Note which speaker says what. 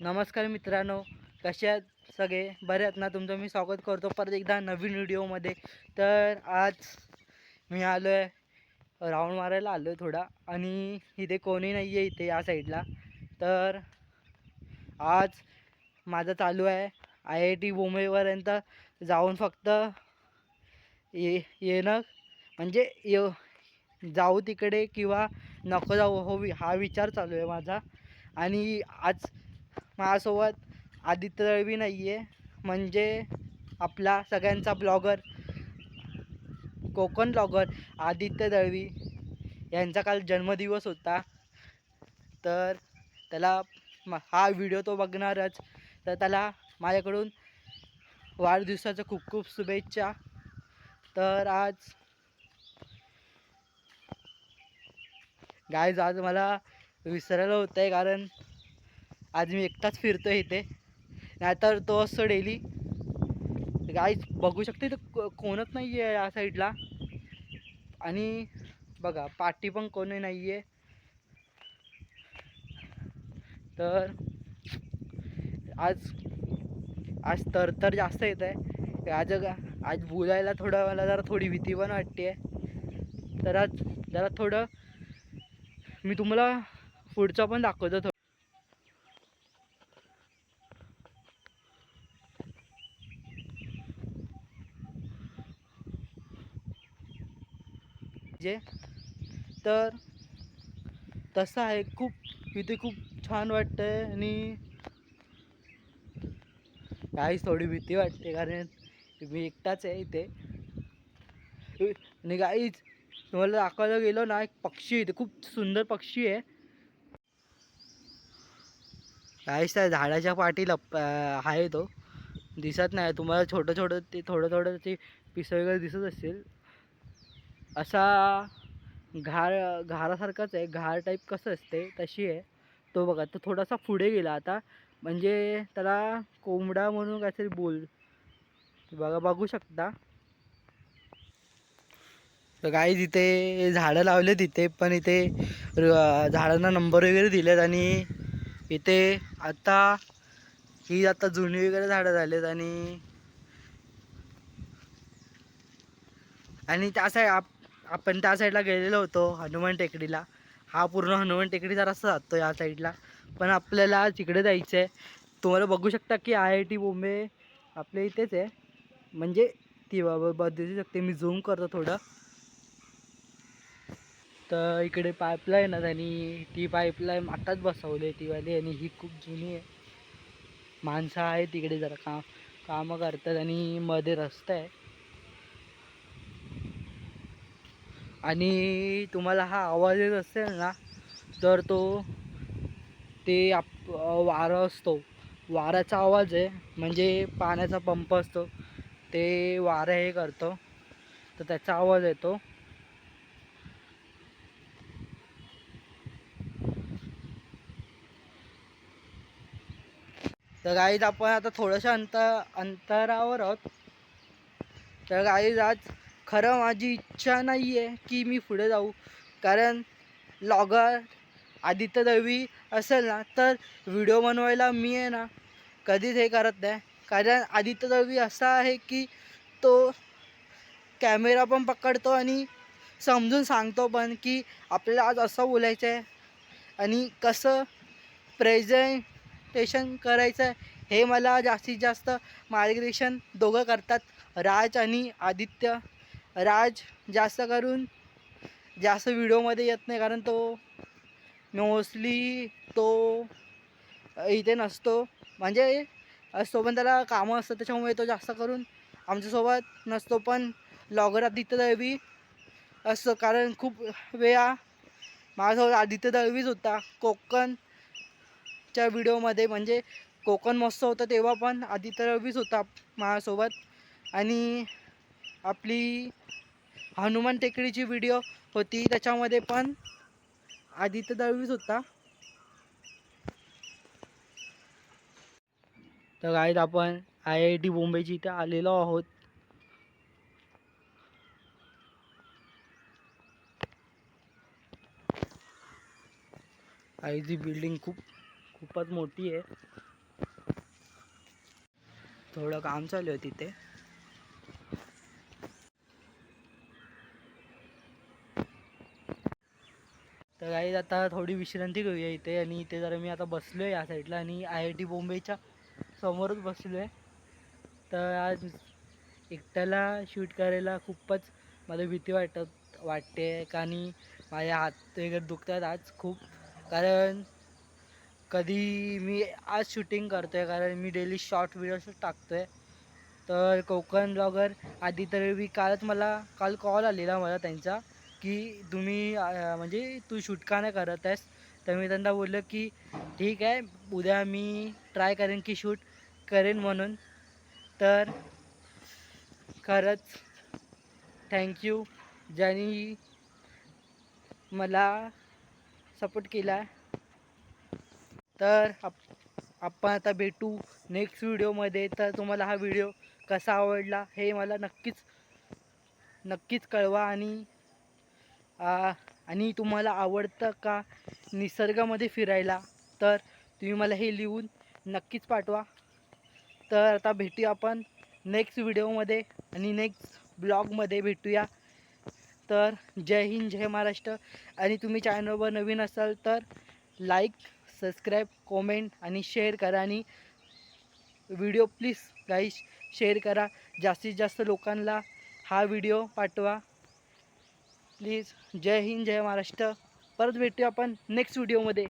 Speaker 1: नमस्कार मित्रांनो कसे आहेत सगळे? बरे आहेत ना? तुमचं मी स्वागत करतो परत एकदा नवीन व्हिडिओमध्ये. तर आज मी आलो आहे राऊंड मारायला आलो आहे थोडा. आणि इथे कोणी नाही आहे इथे या साईडला. तर आज माझं चालू आहे. आय आय टी मुंबईपर्यंत जाऊन फक्त ये येणं. म्हणजे ये जाऊ तिकडे किंवा नको जाऊ हो वि- हा विचार चालू आहे माझा. आणि आज माझ्यासोबत आदित्य दळवी नाही आहे म्हणजे आपला सगळ्यांचा ब्लॉगर कोकण ब्लॉगर आदित्य दळवी यांचा काल जन्मदिवस होता. तर त्याला म- हा व्हिडिओ तो बघणारच. तर त्याला माझ्याकडून वाढदिवसाच्या खूप खूप शुभेच्छा. तर आज गायज आज मला विसरायला होतं आहे कारण आज मी एकटाच फिरतो इथे. नाहीतर तो असतो डेली गाईज बघू शकते इथं को कोणच नाही आहे या साईडला आणि बघा पाठी पण कोणी नाही आहे तर आज आज तर तर जास्त येत आहे आज आज बोलायला थोडं मला जरा थोडी भीती पण वाटते तर आज जरा थोडं मी तुम्हाला पुढचं पण दाखवतो पाहिजे. तर तसं आहे. खूप इथे खूप छान वाटतंय आणि काहीच थोडी भीती वाटते कारण मी एकटाच आहे इथे. आणि काहीच तुम्हाला दाखवायला गेलो ना एक पक्षी इथे खूप सुंदर पक्षी आहे. काहीच त्या झाडाच्या पाठी लप आहे तो. दिसत नाही. तुम्हाला छोटं छोटं ते थोडं थोडं ते पिसं वगैरे दिसत असतील. असा घार घारासारखाच आहे. घार टाईप कसं असते तशी आहे. तो बघा तो थोडासा पुढे गेला. आता म्हणजे त्याला कोंबडा म्हणून काहीतरी बोल. बघा बघू शकता. तर काही तिथे झाडं लावले तिथे पण इथे झाडांना नंबर वगैरे दिलेत आणि इथे आता ही आता जुनी वगैरे झाडं झालेत आणि आणि त्या आहे आप आपण त्या साईडला गेलेलो होतो हनुमान टेकडीला. हा पूर्ण हनुमान टेकडी जरासा जातो या साईडला पण आपल्याला तिकडे जायचं आहे तुम्हाला बघू शकता की आय आय टी बॉम्बे आपल्या इथेच आहे. म्हणजे ती बाबा बदलू शकते. मी झूम करतो थोडं. तर इकडे पाईपलाईन आहे आणि ती पाईपलाईन आताच बसवली आहे तीवाली आणि ही खूप जुनी आहे. माणसं आहेत तिकडे जरा काम कामं करतात आणि मध्ये रस्ता आहे. आणि तुम्हाला हा आवाज येत असेल ना तर तो ते आप वारं असतो. वाऱ्याचा आवाज आहे म्हणजे पाण्याचा पंप असतो. ते वारं हे करतो. तर त्याचा आवाज येतो. तर गाईज आपण आता थोडंसं अंतर अंतरावर आहोत. तर गाईज आज खरं माझी इच्छा नाही आहे की मी पुढे जाऊ. कारण लॉगर आदित्य दळवी असेल ना तर व्हिडिओ बनवायला मी आहे ना कधीच हे करत नाही. कारण आदित्य दळवी असा आहे की तो कॅमेरा पण पकडतो आणि समजून सांगतो पण की आपल्याला आज असं बोलायचं आहे आणि कसं प्रेझेंटेशन करायचं आहे हे मला जास्तीत जास्त मार्गदर्शन दोघं करतात. राज आणि आदित्य. राज जास्त करून जास्त व्हिडिओमध्ये येत नाही कारण तो मोस्टली तो इथे नसतो. म्हणजे असतो पण त्याला कामं असतात त्याच्यामुळे तो जास्त करून आमच्यासोबत नसतो. पण लॉगर आदित्य दळवी असतो कारण खूप वेळा माझ्यासोबत आदित्य दळवीच होता. कोकणच्या व्हिडिओमध्ये म्हणजे कोकण महोत्सव होतं तेव्हा पण आदित्य दळवीच होता माझ्यासोबत. आणि आपली हनुमान टेकडीची व्हिडिओ होती. त्याच्यामध्ये पण आदित्य दळवीच होता. तर गाईत आपण आय आय टी मुंबईची इथे आलेलो आहोत. आई जी बिल्डिंग खूप खूपच मोठी आहे. थोडं काम चालू आहे तिथे तर काही आता थोडी विश्रांती घेऊया इथे आणि इथे जरा मी आता बसलो आहे या साईडला आणि आय आय टी बॉम्बेच्या समोरच बसलो आहे तर आज एकट्याला शूट करायला खूपच मला भीती वाटत वाटते. आणि माझे हात वगैरे दुखतात आज खूप. कारण कधी मी आज शूटिंग करतो आहे कारण मी डेली शॉर्ट व्हिडिओ टाकतो आहे तर कोकण ब्लॉगर आधी तर मी कालच मला काल कॉल आलेला मला त्यांचा. की तुम्ही म्हणजे तू शूट का नाही करत आहेस? तर मी त्यांना बोललो की ठीक आहे उद्या मी ट्राय करेन की शूट करेन म्हणून. तर खरंच थँक्यू ज्यांनी मला सपोर्ट केला. तर आप आपण आता भेटू नेक्स्ट व्हिडिओमध्ये तर तुम्हाला हा व्हिडिओ कसा आवडला हे मला नक्कीच नक्कीच कळवा आणि आणि तुम्हाला आवडतं का निसर्गामध्ये फिरायला? तर तुम्ही मला हे लिहून नक्कीच पाठवा. तर आता भेटूया आपण नेक्स्ट व्हिडिओमध्ये आणि नेक्स्ट ब्लॉगमध्ये भेटूया. तर जय हिंद जय महाराष्ट्र. आणि तुम्ही चॅनलवर नवीन असाल तर लाईक सबस्क्राईब कॉमेंट आणि शेअर करा. आणि व्हिडिओ प्लीज काही शेअर करा. जास्तीत जास्त लोकांना हा व्हिडिओ पाठवा. प्लीज जय हिंद जय महाराष्ट्र. परत भेटूया आपण नेक्स्ट व्हिडिओमध्ये